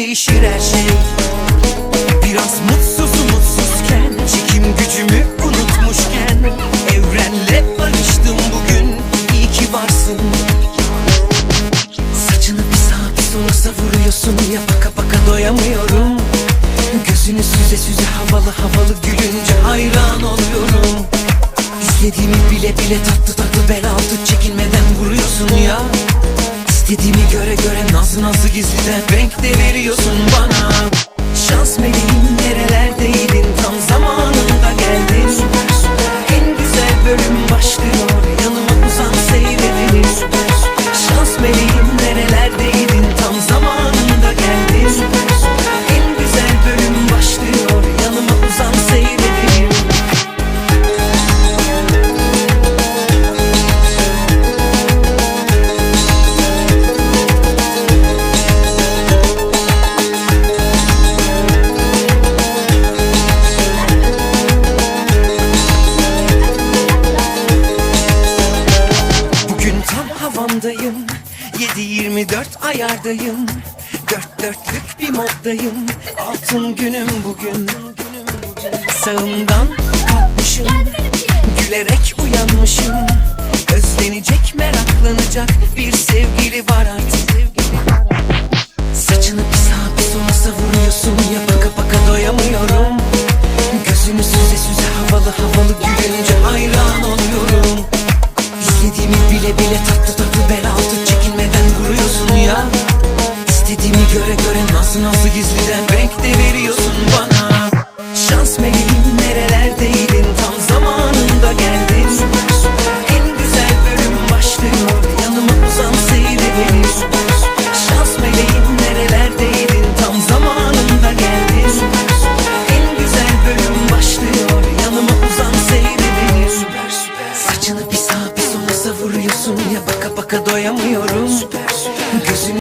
değişir her şey. Biraz mutsuz mutsuzken Çekim gücümü unutmuşken Evrenle barıştım bugün. İyi ki varsın. Saçını bir sağa bir sola savuruyorsun. Ya baka baka doyamıyorum. Gözünü süze süze havalı havalı gülünce hayran oluyorum. İstediğimi bile bile tatlı tatlı bel altı çekinmeden vuruyorsun ya İstediğimi göre göre nazlı nazlı gizliden renk de veriyorsun bana. Şans meleğim 7-24 ayardayım. Dört dörtlük bir moddayım. Altın günüm bugün. Sağımdan kalkmışım. Gülerek uyanmışım. Özlenecek meraklanacak Bir sevgili var artık. Saçını bir sağa bir sola savuruyorsun Ya baka baka doyamıyorum. Gözünü süze süze havalı havalı gülünce hayran oluyorum. İstediğimi bile bile tatlı tatlı Göre göre nasıl nasıl gizliden renk de veriyorsun bana. Şans meleğim nerelerdeydin? Tam zamanında geldin. En güzel bölüm başlıyor. Yanıma uzan seyre beni. Şans meleğim nerelerdeydin? Tam zamanında geldin. En güzel bölüm başlıyor. Yanıma uzan seyre beni. Saçını bir sağa bir sola savuruyorsun. Ya baka baka doyamıyorum. Süper,